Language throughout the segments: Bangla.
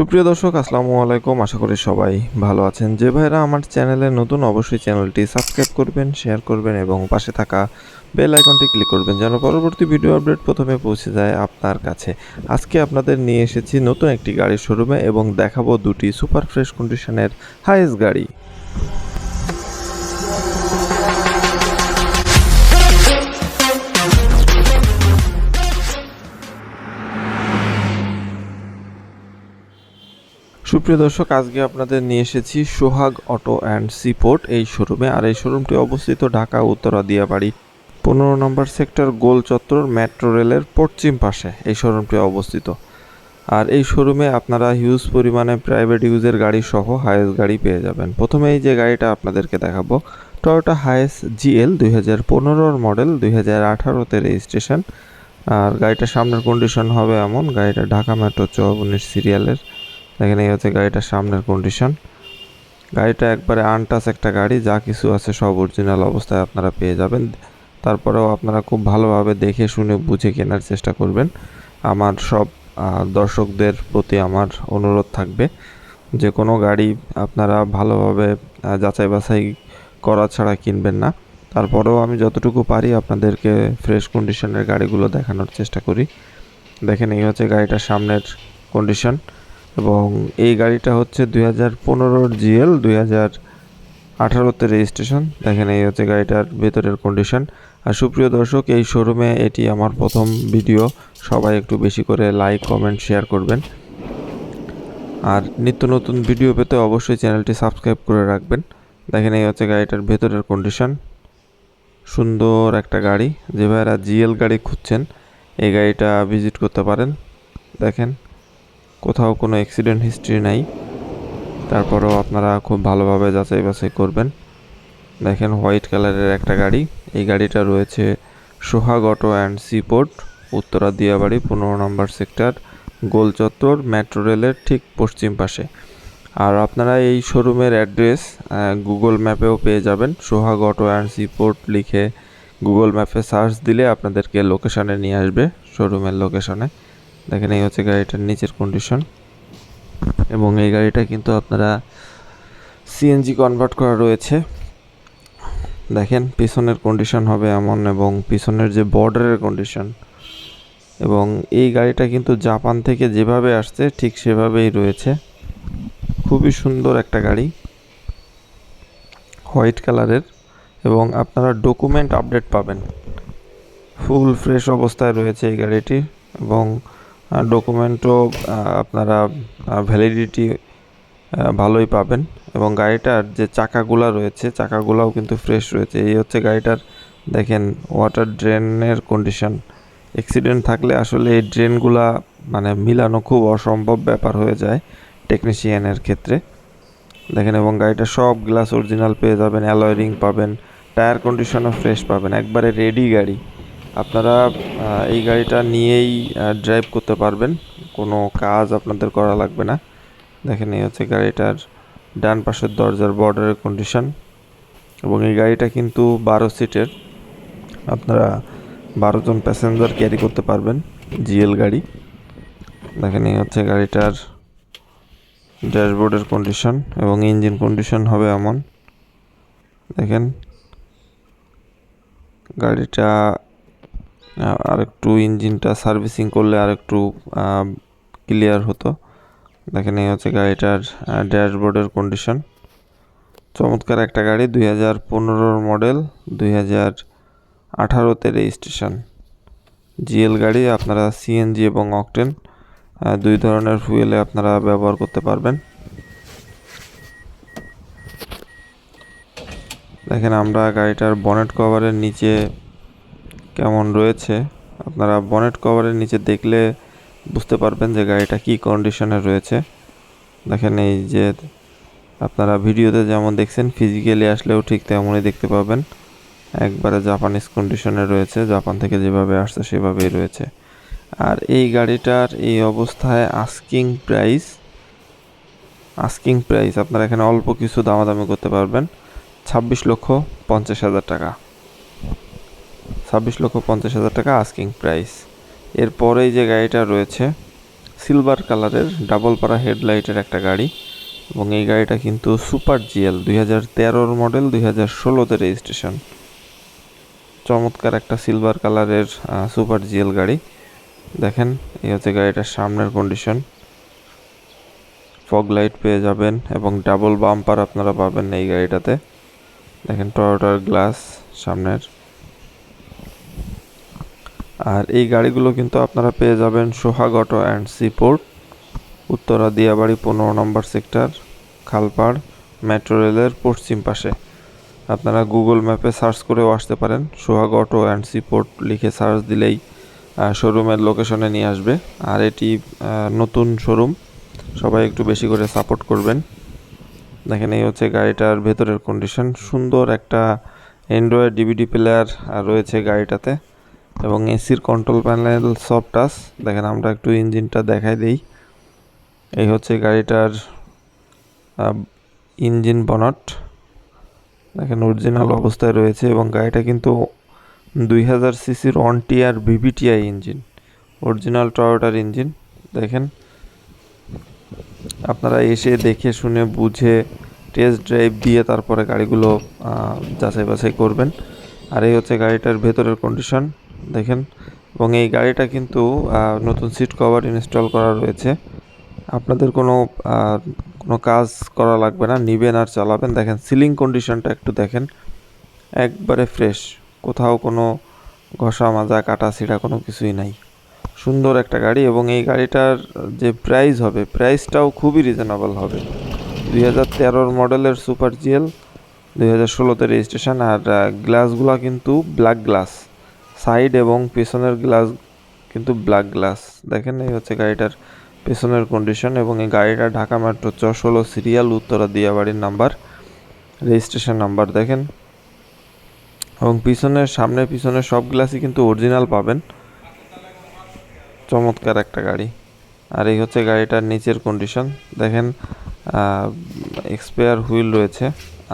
সুপ্রিয় দর্শক, আসসালামু আলাইকুম। আশা করি সবাই ভালো আছেন। যে ভাইরা আমার চ্যানেলে নতুন, অবশ্যই চ্যানেলটি সাবস্ক্রাইব করবেন, শেয়ার করবেন এবং পাশে থাকা বেল আইকনটি ক্লিক করবেন যেন পরবর্তী ভিডিও আপডেট প্রথমে পৌঁছে যায় আপনার কাছে। আজকে আপনাদের নিয়ে এসেছি নতুন একটি গাড়ির শোরুমে এবং দেখাবো দুটি সুপার ফ্রেশ কন্ডিশনের হাইয়েস্ট গাড়ি। সুপ্রিয় দর্শক, আজকে আপনাদের নিয়ে এসেছি সোহাগ অটো অ্যান্ড সিপোর্ট এই শোরুমে। আর এই শোরুমটি অবস্থিত ঢাকা উত্তরা দিয়াবাড়ি পনেরো নম্বর সেক্টর গোল চত্বর মেট্রো রেলের পশ্চিম পাশে এই শোরুমটি অবস্থিত। আর এই শোরুমে আপনারা হিউজ পরিমাণে প্রাইভেট ইউজের গাড়ি সহ হায়েস্ট গাড়ি পেয়ে যাবেন। প্রথমে এই যে গাড়িটা আপনাদেরকে দেখাবো, টয়োটা হায়েস জিএল দুই হাজার পনেরোর মডেল, দুই হাজার আঠারোতে রেজিস্ট্রেশন। আর গাড়িটার সামনের কন্ডিশন হবে এমন, গাড়িটা ঢাকা মেট্রো চৌবনির সিরিয়ালের দেখেন এই হচ্ছে গাড়িটার সামনের কন্ডিশন গাড়িটা একবারে আনটাস একটা গাড়ি, যা কিছু আছে সব অরিজিনাল অবস্থায় আপনারা পেয়ে যাবেন। তারপরেও আপনারা খুব ভালোভাবে দেখে শুনে বুঝে কেনার চেষ্টা করবেন। আমার সব দর্শকদের প্রতি আমার অনুরোধ থাকবে, যে কোনো গাড়ি আপনারা ভালোভাবে যাচাই বাছাই করা ছাড়া কিনবেন না। তারপরেও আমি যতটুকু পারি আপনাদেরকে ফ্রেশ কন্ডিশনের গাড়িগুলো দেখানোর চেষ্টা করি। দেখেন এই হচ্ছে গাড়িটার সামনের কন্ডিশন এবং এই গাড়িটা হচ্ছে দুই হাজার পনেরোর জিএল, দুই হাজার আঠারোতে রেজিস্ট্রেশন। দেখেন, এই হচ্ছে গাড়িটার ভেতরের কন্ডিশন আর সুপ্রিয় দর্শক, এই শোরুমে এটি আমার প্রথম ভিডিও সবাই একটু বেশি করে লাইক কমেন্ট শেয়ার করবেন। আর নিত্য নতুন ভিডিও পেতে অবশ্যই চ্যানেলটি সাবস্ক্রাইব করে রাখবেন। দেখেন, এই হচ্ছে গাড়িটার ভেতরের কন্ডিশন সুন্দর একটা গাড়ি। যে ভাইরা জিএল গাড়ি খুঁজছেন, এই গাড়িটা ভিজিট করতে পারেন। দেখেন কোথাও কোনো অ্যাক্সিডেন্ট হিস্ট্রি নাই। তারপরেও আপনারা খুব ভালোভাবে যাচাই বাছাই করবেন। দেখেন হোয়াইট কালারের একটা গাড়ি। এই গাড়িটা রয়েছে Sohag auto and seaport Uttara Diabari, পনেরো নম্বর সেক্টর, গোল চত্বর মেট্রো রেলের ঠিক পশ্চিম পাশে। আর আপনারা এই শোরুমের অ্যাড্রেস গুগল ম্যাপেও পেয়ে যাবেন। সোহাগ অটো অ্যান্ড সিপোর্ট লিখে গুগল ম্যাপে সার্চ দিলে আপনাদেরকে লোকেশানে নিয়ে আসবে শোরুমের লোকেশনে দেখেন, এই হচ্ছে গাড়িটার নিচের কন্ডিশন এবং এই গাড়িটা কিন্তু আপনারা সিএনজি কনভার্ট করা রয়েছে। দেখেন, পিছনের কন্ডিশন হবে এমন এবং পিছনের যে বর্ডারের কন্ডিশন এবং এই গাড়িটা কিন্তু জাপান থেকে যেভাবে আসছে, ঠিক সেভাবেই রয়েছে। খুবই সুন্দর একটা গাড়ি, হোয়াইট কালারের এবং আপনারা ডকুমেন্ট আপডেট পাবেন। ফুল ফ্রেশ অবস্থায় রয়েছে এই গাড়িটি এবং ডকুমেন্টও আপনারা ভ্যালিডিটি ভালোই পাবেন। এবং গাড়িটার যে চাকাগুলা রয়েছে, চাকাগুলোও কিন্তু ফ্রেশ রয়েছে। এই হচ্ছে গাড়িটার, দেখেন ওয়াটার ড্রেনের কন্ডিশন অ্যাক্সিডেন্ট থাকলে আসলে এই ড্রেনগুলা মানে মিলানো খুব অসম্ভব ব্যাপার হয়ে যায় টেকনিশিয়ানের ক্ষেত্রে। দেখেন, এবং গাড়িটা সব গ্লাস অরিজিনাল পেয়ে যাবেন অ্যালয় রিং পাবেন টায়ার কন্ডিশনও ফ্রেশ পাবেন। একবারে রেডি গাড়ি। আপনারা এই গাড়িটা নিয়েই ড্রাইভ করতে পারবেন। কোনো কাজ আপনাদের করা লাগবে না। দেখেন, এই হচ্ছে গাড়িটার ডান পাশের দরজার বর্ডারের কন্ডিশন এবং এই গাড়িটা কিন্তু বারো সিটের আপনারা বারো জন প্যাসেঞ্জার ক্যারি করতে পারবেন জিএল গাড়ি। দেখেন, এই হচ্ছে গাড়িটার ড্যাশবোর্ডের কন্ডিশন এবং ইঞ্জিন কন্ডিশন হবে এমন। দেখেন, গাড়িটা আরেকটু ইঞ্জিনটা সার্ভিসিং করলে আরেকটু ক্লিয়ার হতো। দেখেন, এই হচ্ছে গাড়িটার ড্যাশবোর্ডের কন্ডিশন চমৎকার একটা গাড়ি, দুই হাজার পনেরোর মডেল দুই হাজার আঠারোতে রেজিস্ট্রেশন জিএল গাড়ি, আপনারা সিএনজি এবং অকটেন দুই ধরনের ফুয়েলে আপনারা ব্যবহার করতে পারবেন। দেখেন, আমরা গাড়িটার বনেট কভারের নিচে কেমন রয়েছে? আপনারা বনেট কভারের নিচে দেখলে বুঝতে পারবেন যে গাড়িটা কি কন্ডিশনে রয়েছে। দেখেন এই যে আপনারা ভিডিওতে যেমন দেখছেন ফিজিক্যালি আসলেও ঠিক তেমনই দেখতে পাবেন। একবারে জাপানিজ কন্ডিশনে রয়েছে জাপান থেকে যেভাবে আসছে সেভাবেই রয়েছে। আর এই গাড়িটার এই অবস্থায় আস্কিং প্রাইস আস্কিং প্রাইস আপনারা এখানে অল্প কিছু দামাদামি করতে পারবেন। ছাব্বিশ লক্ষ পঞ্চাশ হাজার টাকা। ছাব্বিশ লক্ষ পঞ্চাশ হাজার টাকা আস্কিং প্রাইস এরপরেই যে গাড়িটা রয়েছে সিলভার কালারের ডাবল পাড়া হেডলাইটের একটা গাড়ি। এবং এই গাড়িটা কিন্তু সুপার জিএল দুই হাজার তেরোর মডেল দুই হাজার ষোলোতে রেজিস্ট্রেশন চমৎকার একটা সিলভার কালারের সুপার জিএল গাড়ি। দেখেন, এই হচ্ছে গাড়িটার সামনের কন্ডিশন ফগ লাইট পেয়ে যাবেন এবং ডাবল বাম্পার আপনারা পাবেন এই গাড়িটাতে। দেখেন টয়োটার গ্লাস সামনের। আর এই গাড়িগুলো কিন্তু আপনারা পেয়ে যাবেন Sohag auto and seaport Uttara Diabari পনেরো নম্বর সেক্টর, খালপাড় মেট্রো রেলের পশ্চিম পাশে। আপনারা গুগল ম্যাপে সার্চ করেও আসতে পারেন, সোহাগ অটো অ্যান্ড সিপোর্ট লিখে সার্চ দিলেই শোরুমের লোকেশনে নিয়ে আসবে। আর এটি নতুন শোরুম, সবাই একটু বেশি করে সাপোর্ট করবেন। দেখেন এই হচ্ছে গাড়িটার ভেতরের কন্ডিশন সুন্দর একটা অ্যান্ড্রয়েড ডিভিডি প্লেয়ার রয়েছে গাড়িটাতে। এবং এসির কন্ট্রোল প্যানেল সব টাচ দেখেন আমরা একটু ইঞ্জিনটা দেখাই দিই। এই হচ্ছে গাড়িটার ইঞ্জিন বনট দেখেন অরিজিনাল অবস্থায় রয়েছে এবং গাড়িটা কিন্তু দুই হাজার সিসির one TR VVTI engine original টয়োটার engine দেখেন, আপনারা এসে দেখে শুনে, বুঝে টেস্ট ড্রাইভ দিয়ে তারপরে গাড়িগুলো যাচাই বাছাই করবেন। আর এই হচ্ছে গাড়িটার ভেতরের কন্ডিশন দেখেন। এবং এই গাড়িটা কিন্তু নতুন সিট কভার ইনস্টল করা রয়েছে। আপনাদের কোনো কোনো কাজ করা লাগবে না, নিবেন আর চালাবেন। দেখেন সিলিং কন্ডিশনটা একটু দেখেন। একবারে ফ্রেশ কোথাও কোনো ঘষা, মাজা, কাটা, ছিঁড়া কোনো কিছুই নাই। সুন্দর একটা গাড়ি এবং এই গাড়িটার যে প্রাইস হবে প্রাইসটাও খুবই রিজনেবল হবে। দুই হাজার তেরোর মডেলের সুপার জিএল দুই হাজার ষোলোতে রেজিস্ট্রেশন আর গ্লাসগুলো কিন্তু ব্ল্যাক গ্লাস সাইড এবং পেছনের গ্লাস কিন্তু ব্ল্যাক গ্লাস। দেখেন এই হচ্ছে গাড়িটার পেছনের কন্ডিশন এবং এই গাড়িটা ঢাকা মেট্রো চ সিরিয়াল উত্তরা দিয়াবাড়ির নাম্বার রেজিস্ট্রেশন নাম্বার, দেখেন। এবং পিছনের, সামনে পিছনের সব গ্লাসই কিন্তু অরিজিনাল পাবেন। চমৎকার একটা গাড়ি। আর এই হচ্ছে গাড়িটার নিচের কন্ডিশন দেখেন এক্সপায়ার হুইল রয়েছে।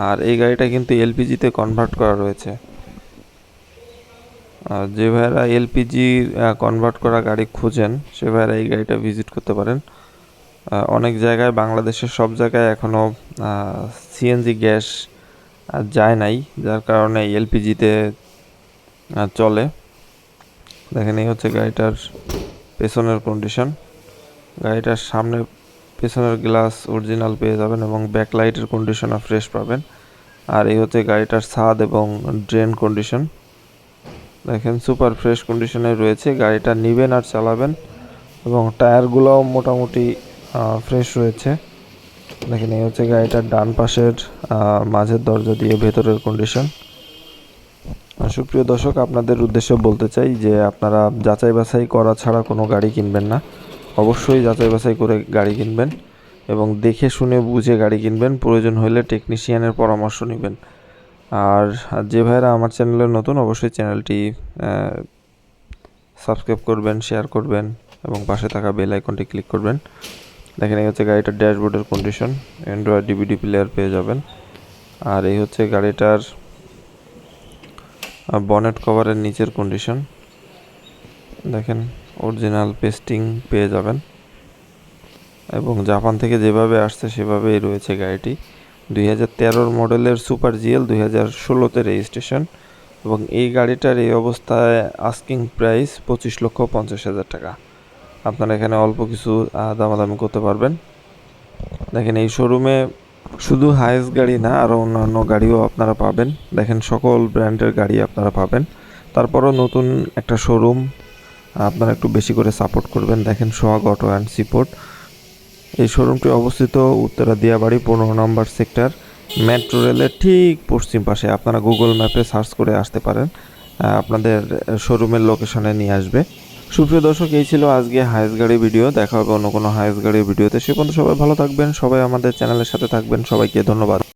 আর এই গাড়িটা কিন্তু এলপিজিতে কনভার্ট করা রয়েছে। আর যে ভাইয়েরা এলপিজি কনভার্ট করা গাড়ি খুঁজেন, সে ভাইয়েরা এই গাড়িটা ভিজিট করতে পারেন। অনেক জায়গায়, বাংলাদেশের সব জায়গায় এখনও সিএনজি গ্যাস যায় নাই, যার কারণে এলপিজিতে চলে। দেখেন, এই হচ্ছে গাড়িটার পেছনের কন্ডিশন গাড়িটার সামনে পেছনের গ্লাস অরিজিনাল পেয়ে যাবেন এবং ব্যাকলাইটের কন্ডিশনও ফ্রেশ পাবেন। আর এই হচ্ছে গাড়িটার ছাদ এবং ড্রেন কন্ডিশন দেখেন সুপার ফ্রেশ কন্ডিশনে রয়েছে। গাড়িটা নিবেন আর চালাবেন। এবং টায়ারগুলোও মোটামুটি ফ্রেশ রয়েছে। দেখেন, এই হচ্ছে গাড়িটার ডান পাশের মাঝের দরজা দিয়ে ভেতরের কন্ডিশন সুপ্রিয় দর্শক, আপনাদের উদ্দেশ্যে বলতে চাই যে, আপনারা যাচাই বাছাই করা ছাড়া কোনো গাড়ি কিনবেন না। অবশ্যই যাচাই বাছাই করে গাড়ি কিনবেন এবং দেখে শুনে বুঝে গাড়ি কিনবেন। প্রয়োজন হলে টেকনিশিয়ানের পরামর্শ নেবেন। আর যে ভাইরা আমার চ্যানেলে নতুন, অবশ্যই চ্যানেলটি সাবস্ক্রাইব করবেন শেয়ার করবেন এবং পাশে থাকা বেল আইকনটি ক্লিক করবেন। দেখেন, এই হচ্ছে গাড়িটার ড্যাশবোর্ডের কন্ডিশন অ্যান্ড্রয়েড ডিভিডি প্লেয়ার পেয়ে যাবেন। আর এই হচ্ছে গাড়িটার বনেট কভারের নিচের কন্ডিশন দেখেন অরিজিনাল পেস্টিং পেয়ে যাবেন। এবং জাপান থেকে যেভাবে আসছে, সেভাবেই রয়েছে গাড়িটি। তেরোর মডেলের সুপার জিএল দুই হাজার ষোলোতে রেজিস্ট্রেশন এবং এই গাড়িটার এই অবস্থায় আস্কিং প্রাইস পঁচিশ লক্ষ পঞ্চাশ হাজার টাকা। আপনারা এখানে অল্প কিছু দামাদামি করতে পারবেন। দেখেন এই শোরুমে শুধু হাইস গাড়ি না আরও অন্যান্য গাড়িও আপনারা পাবেন। দেখেন সকল ব্র্যান্ডের গাড়ি আপনারা পাবেন। তারপরও নতুন একটা শোরুম আপনারা একটু বেশি করে সাপোর্ট করবেন। দেখেন সোহাগ অটো অ্যান্ড সিপোর্ট এই শোরুমটি অবস্থিত উত্তরা দিয়াবাড়ি, পনেরো নম্বর সেক্টর, মেট্রো রেলের ঠিক পশ্চিম পাশে। আপনারা গুগল ম্যাপে সার্চ করে আসতে পারেন। আপনাদের শোরুমের লোকেশনে নিয়ে আসবে। সুপ্রিয় দর্শক, এই ছিল আজকে হাইস গাড়ি ভিডিও। দেখা হবে অন্য কোনো হাইস গাড়ির ভিডিওতে। সে পর্যন্ত সবাই ভালো থাকবেন। সবাই আমাদের চ্যানেলের সাথে থাকবেন। সবাইকে ধন্যবাদ।